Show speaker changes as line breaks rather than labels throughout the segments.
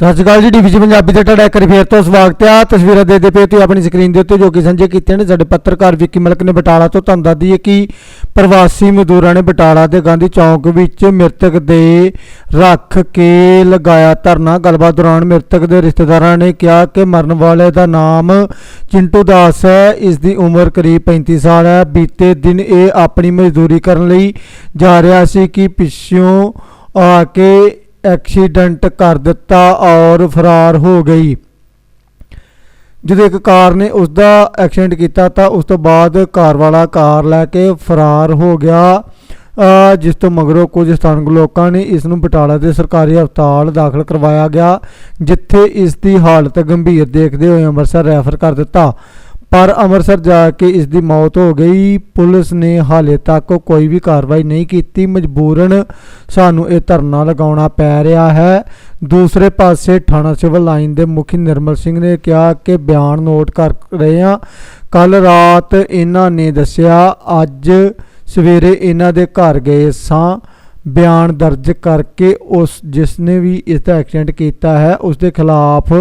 ਸਤਿ ਸ਼੍ਰੀ ਅਕਾਲ ਜੀ ਡੀਵੀਜੀ ਪੰਜਾਬੀ ਤੇ ਤੁਹਾਡਾ ਇੱਕ ਵਾਰੀ ਫੇਰ ਤੋਂ ਸਵਾਗਤ ਹੈ ਤਸਵੀਰਾਂ ਦੇ ਦੇ ਪਏ ਤੁਸੀਂ ਆਪਣੀ ਸਕਰੀਨ ਦੇ ਉੱਤੇ ਜੋ ਕਿ ਸਾਂਝੇ ਕੀਤੀਆਂ ਨੇ ਸਾਡੇ ਪੱਤਰਕਾਰ ਵਿੱਕੀ ਮਲਕ ਨੇ ਬਟਾਲਾ ਤੋਂ ਤੁਹਾਨੂੰ ਦੱਸ ਦਈਏ ਕਿ ਪ੍ਰਵਾਸੀ ਮਜ਼ਦੂਰਾਂ ਨੇ ਬਟਾਲਾ ਦੇ ਗਾਂਧੀ ਚੌਂਕ ਵਿੱਚ ਮ੍ਰਿਤਕ ਦੇ ਰੱਖ ਕੇ ਲਗਾਇਆ ਧਰਨਾ। ਗੱਲਬਾਤ ਦੌਰਾਨ ਮ੍ਰਿਤਕ ਦੇ ਰਿਸ਼ਤੇਦਾਰਾਂ ਨੇ ਕਿਹਾ ਕਿ ਮਰਨ ਵਾਲੇ ਦਾ ਨਾਮ ਚਿੰਟੂ ਦਾਸ ਹੈ, ਇਸ ਦੀ ਉਮਰ ਕਰੀਬ 35 ਸਾਲ ਹੈ। ਬੀਤੇ ਦਿਨ ਇਹ ਆਪਣੀ ਮਜ਼ਦੂਰੀ ਕਰਨ ਲਈ ਜਾ ਰਿਹਾ ਸੀ ਕਿ ਪਿੱਛੋਂ ਆ ਕੇ ਐਕਸੀਡੈਂਟ ਕਰ ਦਿੱਤਾ ਔਰ ਫਰਾਰ ਹੋ ਗਈ। ਜਦੋਂ ਇੱਕ ਕਾਰ ਨੇ ਉਸ ਦਾ ਐਕਸੀਡੈਂਟ ਕੀਤਾ ਤਾਂ ਉਸ ਤੋਂ ਬਾਅਦ ਕਾਰ ਵਾਲਾ ਕਾਰ ਲੈ ਕੇ ਫਰਾਰ ਹੋ ਗਿਆ। ਜਿਸ ਤੋਂ ਮਗਰੋਂ ਕੁਝ ਸਥਾਨਕ ਲੋਕਾਂ ਨੇ ਇਸ ਨੂੰ ਬਟਾਲਾ ਦੇ ਸਰਕਾਰੀ ਹਸਪਤਾਲ ਦਾਖਲ ਕਰਵਾਇਆ ਗਿਆ, ਜਿੱਥੇ ਇਸ ਦੀ ਹਾਲਤ ਗੰਭੀਰ ਦੇਖਦੇ ਹੋਏ ਅੰਮ੍ਰਿਤਸਰ ਰੈਫਰ ਕਰ ਦਿੱਤਾ। ਪਰ ਅੰਮ੍ਰਿਤਸਰ ਜਾ ਕੇ ਇਸ ਦੀ ਮੌਤ ਹੋ ਗਈ। ਪੁਲਿਸ ਨੇ ਹਾਲੇ ਤੱਕ ਕੋਈ ਵੀ ਕਾਰਵਾਈ ਨਹੀਂ ਕੀਤੀ। ਮਜਬੂਰਨ ਸਾਨੂੰ ਇਹ ਧਰਨਾ ਲਗਾਉਣਾ ਪੈ ਰਿਹਾ ਹੈ। ਦੂਸਰੇ ਪਾਸੇ ਥਾਣਾ ਸਿਵਲ ਲਾਈਨ ਦੇ ਮੁਖੀ ਨਿਰਮਲ ਸਿੰਘ ਨੇ ਕਿਹਾ ਕਿ ਬਿਆਨ ਨੋਟ ਕਰ ਰਹੇ ਹਾਂ। ਕੱਲ ਰਾਤ ਇਹਨਾਂ ਨੇ ਦੱਸਿਆ, ਅੱਜ ਸਵੇਰੇ ਇਹਨਾਂ ਦੇ ਘਰ ਗਏ ਸਾਂ। ਬਿਆਨ ਦਰਜ ਕਰਕੇ ਉਸ ਜਿਸ ਨੇ ਵੀ ਇਸ ਦਾ ਐਕਸੀਡੈਂਟ ਕੀਤਾ ਹੈ, ਉਸ ਦੇ ਖਿਲਾਫ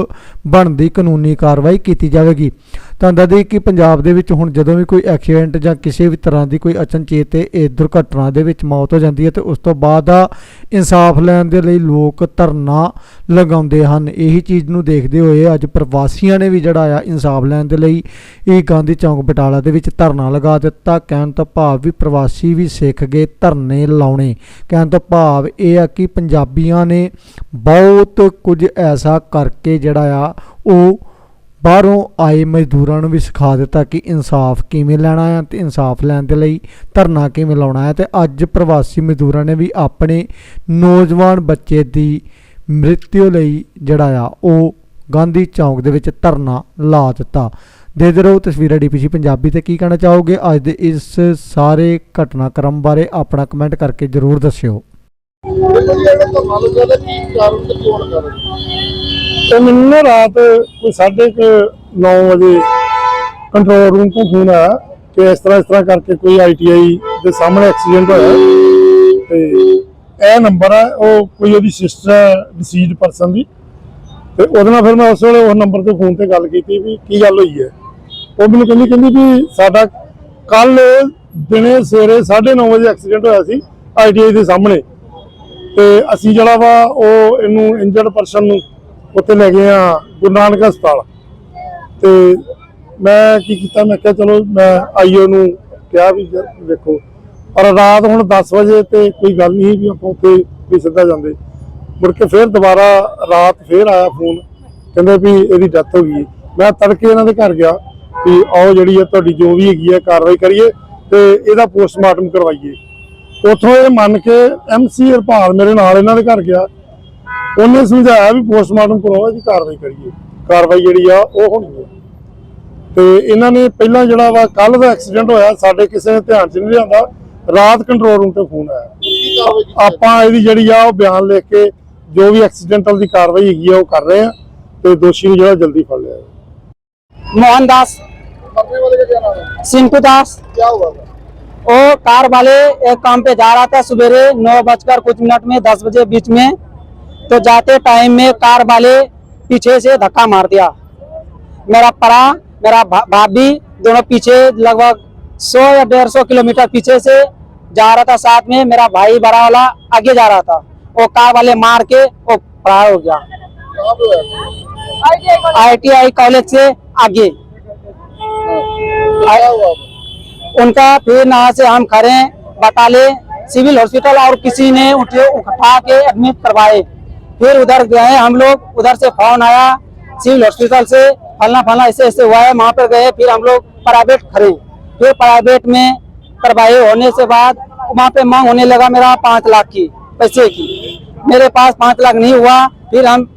ਬਣਦੀ ਕਾਨੂੰਨੀ ਕਾਰਵਾਈ ਕੀਤੀ ਜਾਵੇਗੀ। ਤਾਂ ਦੱਸਦੇ ਕਿ ਪੰਜਾਬ ਦੇ ਵਿੱਚ ਹੁਣ ਜਦੋਂ ਵੀ ਕੋਈ ਐਕਸੀਡੈਂਟ ਜਾਂ ਕਿਸੇ ਵੀ ਤਰ੍ਹਾਂ ਦੀ ਕੋਈ ਅਚਨਚੇਤ ਇਹ ਦੁਰਘਟਨਾ ਦੇ ਵਿੱਚ ਮੌਤ ਹੋ ਜਾਂਦੀ ਹੈ, ਤੇ ਉਸ ਤੋਂ ਬਾਅਦ ਆ ਇਨਸਾਫ ਲੈਣ ਦੇ ਲਈ ਲੋਕ ਧਰਨਾ ਲਗਾਉਂਦੇ ਹਨ। ਇਹੀ ਚੀਜ਼ ਨੂੰ ਦੇਖਦੇ ਹੋਏ ਅੱਜ ਪ੍ਰਵਾਸੀਆਂ ਨੇ ਵੀ ਜਿਹੜਾ ਆ ਇਨਸਾਫ ਲੈਣ ਦੇ ਲਈ ਇਹ ਗਾਂਧੀ ਚੌਂਕ ਬਟਾਲਾ ਦੇ ਵਿੱਚ ਧਰਨਾ ਲਗਾ ਦਿੱਤਾ। ਕਹਿਣ ਤੋਂ ਭਾਵ ਵੀ ਪ੍ਰਵਾਸੀ ਵੀ ਸਿੱਖ ਗਏ ਧਰਨੇ ਲਾਉਣੇ। ਕਹਿਣ ਤੋਂ ਭਾਵ ਇਹ ਆ ਕਿ ਪੰਜਾਬੀਆਂ ਨੇ ਬਹੁਤ ਕੁਝ ਐਸਾ ਕਰਕੇ ਜਿਹੜਾ ਆ ਉਹ ਬਾਹਰੋਂ ਆਏ ਮਜ਼ਦੂਰਾਂ ਨੂੰ ਵੀ ਸਿਖਾ ਦਿੱਤਾ ਕਿ ਇਨਸਾਫ ਕਿਵੇਂ ਲੈਣਾ ਹੈ ਤੇ ਇਨਸਾਫ ਲੈਣ ਦੇ ਲਈ ਧਰਨਾ ਕਿਵੇਂ ਲਾਉਣਾ ਹੈ ਤੇ ਅੱਜ ਪ੍ਰਵਾਸੀ ਮਜ਼ਦੂਰਾਂ ਨੇ ਵੀ ਆਪਣੇ ਨੌਜਵਾਨ ਬੱਚੇ ਦੀ ਮ੍ਰਿਤਿੂ ਲਈ ਜਿਹੜਾ ਆ, ਉਹ ਗਾਂਧੀ ਚੌਂਕ ਦੇ ਵਿੱਚ ਧਰਨਾ ਲਾ ਦਿੱਤਾ। ਦੇਖਦੇ ਰਹੋ ਤਸਵੀਰਾਂ ਡੀਪੀਸੀ ਪੰਜਾਬੀ ਤੇ ਕੀ ਕਹਿਣਾ ਚਾਹੋਗੇ? ਅੱਜ ਦੇ ਇਸ ਸਾਰੇ ਘਟਨਾਕ੍ਰਮ ਬਾਰੇ ਆਪਣਾ ਕਮੈਂਟ ਕਰਕੇ ਜਰੂਰ ਦੱਸਿਓ।
ਤੇ ਮੈਨੂੰ
ਨਾ ਰਾਤ ਕੋਈ ਸਾਢੇ ਕੁ ਨੌ ਵਜੇ ਕੰਟਰੋਲ ਰੂਮ ਤੋਂ ਫੋਨ ਆਇਆ ਕਿ ਇਸ ਤਰ੍ਹਾਂ ਇਸ ਤਰ੍ਹਾਂ ਕਰਕੇ ਕੋਈ ਆਈਟੀਆਈ ਦੇ ਸਾਹਮਣੇ ਐਕਸੀਡੈਂਟ ਹੋਇਆ ਤੇ ਇਹ ਨੰਬਰ ਹੈ ਉਹ ਕੋਈ ਉਹਦੀ ਸਿਸਟਰ ਹੈ ਡਿਸੀਜ਼ਡ ਪਰਸਨ ਦੀ। ਤੇ ਉਹਦੇ ਨਾਲ ਫਿਰ ਮੈਂ ਉਸ ਵੇਲੇ ਉਸ ਨੰਬਰ ਤੇ ਫੋਨ ਤੇ ਗੱਲ ਕੀਤੀ ਵੀ ਕੀ ਗੱਲ ਹੋਈ ਹੈ। ਉਹ ਮੈਨੂੰ ਕਹਿੰਦੀ ਕਹਿੰਦੀ ਵੀ ਸਾਡਾ ਕੱਲ ਦਿਨੇ ਸਵੇਰੇ 9:30 ਵਜੇ ਐਕਸੀਡੈਂਟ ਹੋਇਆ ਸੀ ਆਈਟੀਆਈ ਦੇ ਸਾਹਮਣੇ। ਤੇ ਅਸੀਂ ਜਿਹੜਾ ਵਾ ਉਹ ਇਹਨੂੰ ਇੰਜਰਡ ਪਰਸਨ ਨੂੰ ਉੱਥੇ ਲੈ ਗਏ ਆ ਗੁਰੂ ਨਾਨਕ ਹਸਪਤਾਲ। ਤੇ ਮੈਂ ਕੀ ਕੀਤਾ, ਮੈਂ ਕਿਹਾ ਚਲੋ ਮੈਂ ਆਈਓ ਨੂੰ ਕਿਹਾ ਵੀ ਵੇਖੋ, ਪਰ ਰਾਤ ਹੁਣ 10 ਵਜੇ ਤੇ ਕੋਈ ਗੱਲ ਨਹੀਂ ਵੀ ਆਪਾਂ ਉੱਥੇ ਵੀ ਸਿੱਧਾ ਜਾਂਦੇ। ਮੁੜ ਕੇ ਫੇਰ ਦੁਬਾਰਾ ਰਾਤ ਫੇਰ ਆਇਆ ਫੋਨ, ਕਹਿੰਦੇ ਵੀ ਇਹਦੀ ਡੈਥ ਹੋ ਗਈ। ਮੈਂ ਤੜਕੇ ਇਹਨਾਂ ਦੇ ਘਰ ਗਿਆ ਵੀ ਆਓ ਜਿਹੜੀ ਹੈ ਤੁਹਾਡੀ ਜੋ ਵੀ ਹੈਗੀ ਹੈ ਕਾਰਵਾਈ ਕਰੀਏ ਤੇ ਇਹਦਾ ਪੋਸਟਮਾਰਟਮ ਕਰਵਾਈਏ। ਉਥੋਂ ਇਹ ਮੰਨ ਕੇ ਐਮਸੀ ਹਰਪਾਲ ਮੇਰੇ ਨਾਲ ਇਹਨਾਂ ਦੇ ਘਰ ਗਿਆ। ਉਹਨੇ ਸਮਝਾਇਆ ਵੀ ਪੋਸਟਮਾਰਟਮ ਕਰਵਾਓ ਇਹਦੀ ਕਾਰਵਾਈ ਕਰੀਏ ਕਾਰਵਾਈ ਜਿਹੜੀ ਆ ਉਹ ਹੋਣੀ ਹੈ ਤੇ ਇਹਨਾਂ ਨੇ ਪਹਿਲਾਂ ਜਿਹੜਾ ਵਾ ਕੱਲ ਦਾ ਐਕਸੀਡੈਂਟ ਹੋਇਆ ਸਾਡੇ ਕਿਸੇ ਨੇ ਧਿਆਨ ਚ ਨਹੀਂ ਲਿਆਂਦਾ ਰਾਤ ਕੰਟਰੋਲ ਰੂਮ ਤੇ ਫੋਨ ਆਇਆ
ਕੀ ਕਾਰਵਾਈ ਕੀਤੀ
ਆਪਾਂ ਇਹਦੀ ਜਿਹੜੀ ਆ ਉਹ ਬਿਆਨ ਲਿਖ ਕੇ ਜੋ ਵੀ ਐਕਸੀਡੈਂਟਲ ਦੀ ਕਾਰਵਾਈ ਹੈਗੀ ਆ ਉਹ ਕਰ ਰਹੇ ਆ ਤੇ ਦੋਸ਼ੀ ਨੂੰ ਜਿਹੜਾ ਜਲਦੀ ਫੜ ਲਿਆ ਜਾਵੇ।
मोहन दास
मरने वाले का क्या नाम है
सिंटू दास
क्या हुआ था
वो कार वाले एक काम पे जा रहा था सवेरे नौ बजकर कुछ मिनट में दस बजे बीच में तो जाते टाइम में कार वाले पीछे से धक्का मार दिया। मेरा परा मेरा भाभी दोनों पीछे लगभग सौ या डेढ़ सौ किलोमीटर पीछे से जा रहा था साथ में। मेरा भाई बड़ा वाला आगे जा रहा था। वो कार वाले मार के वो फरार हो गया। आईटीआई कॉलेज से आगे। उनका फिर यहाँ से हम खड़े बटाले सिविल हॉस्पिटल और किसी ने उठे उठा के एडमिट करवाए। फिर उधर गए हम लोग उधर से फ़ोन आया सिविल हॉस्पिटल से फलना फलना ऐसे ऐसे हुआ है वहाँ पर गए फिर हम लोग प्राइवेट खड़े। फिर प्राइवेट में करवाए होने से बाद वहाँ पे मांग होने लगा मेरा पाँच लाख की पैसे की। मेरे पास पाँच लाख नहीं हुआ फिर हम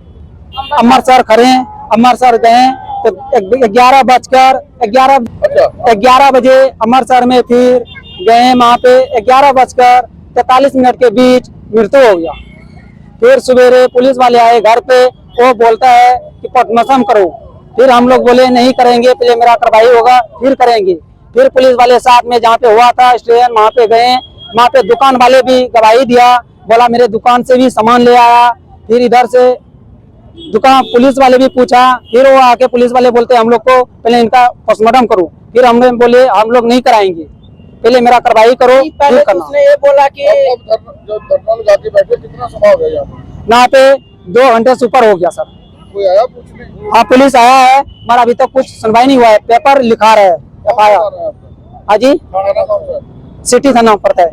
अमृतसर खड़े अमृतसर गए तो ग्यारह बजकर ग्यारह
अच्छा।
ग्यारह बजे अमृतसर में फिर गए वहाँ पे ग्यारह बजकर तैतालीस मिनट के बीच मृत्यु हो गया। फिर सवेरे पुलिस वाले आए घर पे, वो बोलता है कि पोस्टमार्टम करो। फिर हम लोग बोले, नहीं करेंगे पहले मेरा कार्रवाई होगा, फिर करेंगे। फिर पुलिस वाले साथ में जहाँ पे हुआ था, स्टेशन वहाँ पे गए। वहाँ पे दुकान वाले भी गवाही दिया, बोला, मेरे दुकान से भी सामान ले आया। फिर इधर से दुकान पुलिस वाले भी पूछा। फिर वो आके पुलिस वाले बोलते, हम लोग को पहले इनका पोस्टमार्टम करो। फिर हमने बोले, हम लोग नहीं कराएँगे। पहले मेरा कार्रवाई करो
पहले तो
करना
उसने ये बोला कि
हो यहाँ पे?
दो घंटे से ऊपर हो गया सर।
कोई आया पूछने
हाँ पुलिस आया है मगर अभी तक कुछ सुनवाई नहीं हुआ है। पेपर लिखा रहे है जी? सिटी थाना पड़ता है।